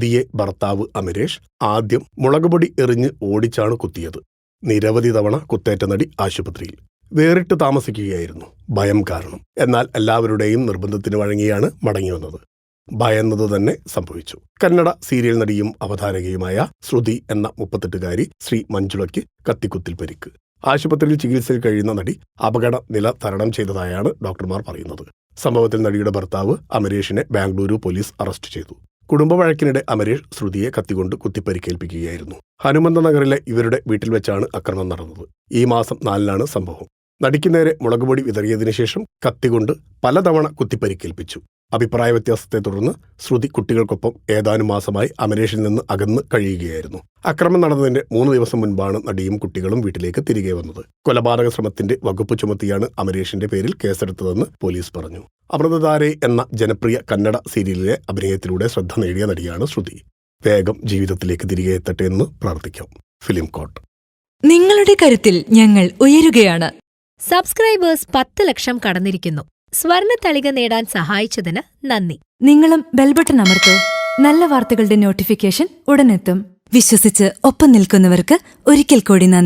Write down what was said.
ശ്രുതിയെ ഭർത്താവ് അമരേഷ് ആദ്യം മുളകുപൊടി എറിഞ്ഞ് ഓടിച്ചാണ് കുത്തിയത്. നിരവധി തവണ കുത്തേറ്റ നടി ആശുപത്രിയിൽ. വേറിട്ട് താമസിക്കുകയായിരുന്നു. ഭയം കാരണം. എന്നാൽ എല്ലാവരുടെയും നിർബന്ധത്തിന് വഴങ്ങിയാണ് മടങ്ങി വന്നത്. ഭയന്നത് തന്നെ സംഭവിച്ചു. കന്നഡ സീരിയൽ നടിയും അവതാരകയുമായ ശ്രുതി എന്ന മുപ്പത്തെട്ടുകാരി ശ്രീ മഞ്ജുളയ്ക്ക് കത്തിക്കുത്തിൽ പരിക്ക്. ആശുപത്രിയിൽ ചികിത്സയിൽ കഴിയുന്ന നടി അപകട നില തരണം ചെയ്തതായാണ് ഡോക്ടർമാർ പറയുന്നത്. സംഭവത്തിൽ നടിയുടെ ഭർത്താവ് അമരേഷിനെ ബാംഗ്ലൂരു പോലീസ് അറസ്റ്റ് ചെയ്തു. കുടുംബ വഴക്കിനിടെ അമരേഷ് ശ്രുതിയെ കത്തികൊണ്ട് കുത്തിപ്പരിക്കേൽപ്പിക്കുകയായിരുന്നു. ഹനുമന്ത നഗറിലെ ഇവരുടെ വീട്ടിൽ വെച്ചാണ് അക്രമം നടന്നത്. ഈ മാസം നാലിനാണ് സംഭവം. നടിക്ക് നേരെ മുളകുപൊടി വിതറിയതിനു ശേഷം കത്തികൊണ്ട് പലതവണ കുത്തിപ്പരിക്കേൽപ്പിച്ചു. അഭിപ്രായ വ്യത്യാസത്തെ തുടർന്ന് ശ്രുതി കുട്ടികൾക്കൊപ്പം ഏതാനും മാസമായി അമരേഷിൽ നിന്ന് അകന്ന് കഴിയുകയായിരുന്നു. അക്രമം നടന്നതിന്റെ മൂന്ന് ദിവസം മുൻപാണ് നടിയും കുട്ടികളും വീട്ടിലേക്ക് തിരികെ വന്നത്. കൊലപാതക ശ്രമത്തിന്റെ വകുപ്പ് ചുമത്തിയാണ് അമരേഷിന്റെ പേരിൽ കേസെടുത്തതെന്ന് പോലീസ് പറഞ്ഞു. അമൃതധാരെ എന്ന ജനപ്രിയ കന്നഡ സീരിയലിലെ അഭിനയത്തിലൂടെ ശ്രദ്ധ നേടിയ നടിയാണ് ശ്രുതി. വേഗം ജീവിതത്തിലേക്ക് തിരികെ എത്തട്ടെ എന്ന് പ്രാർത്ഥിക്കാം. ഫിലിം കോട്ട്. നിങ്ങളുടെ കരുത്തിൽ ഞങ്ങൾ ഉയരുകയാണ്. സബ്സ്ക്രൈബേഴ്സ് പത്ത് ലക്ഷം കടന്നിരിക്കുന്നു. സ്വർണ തളിക നേടാൻ സഹായിച്ചതിന് നന്ദി. നിങ്ങളും ബെൽബട്ടൺ അമർത്തോ. നല്ല വാർത്തകളുടെ നോട്ടിഫിക്കേഷൻ ഉടനെത്തും. വിശ്വസിച്ച് ഒപ്പം നിൽക്കുന്നവർക്ക് ഒരിക്കൽ കൂടി നന്ദി.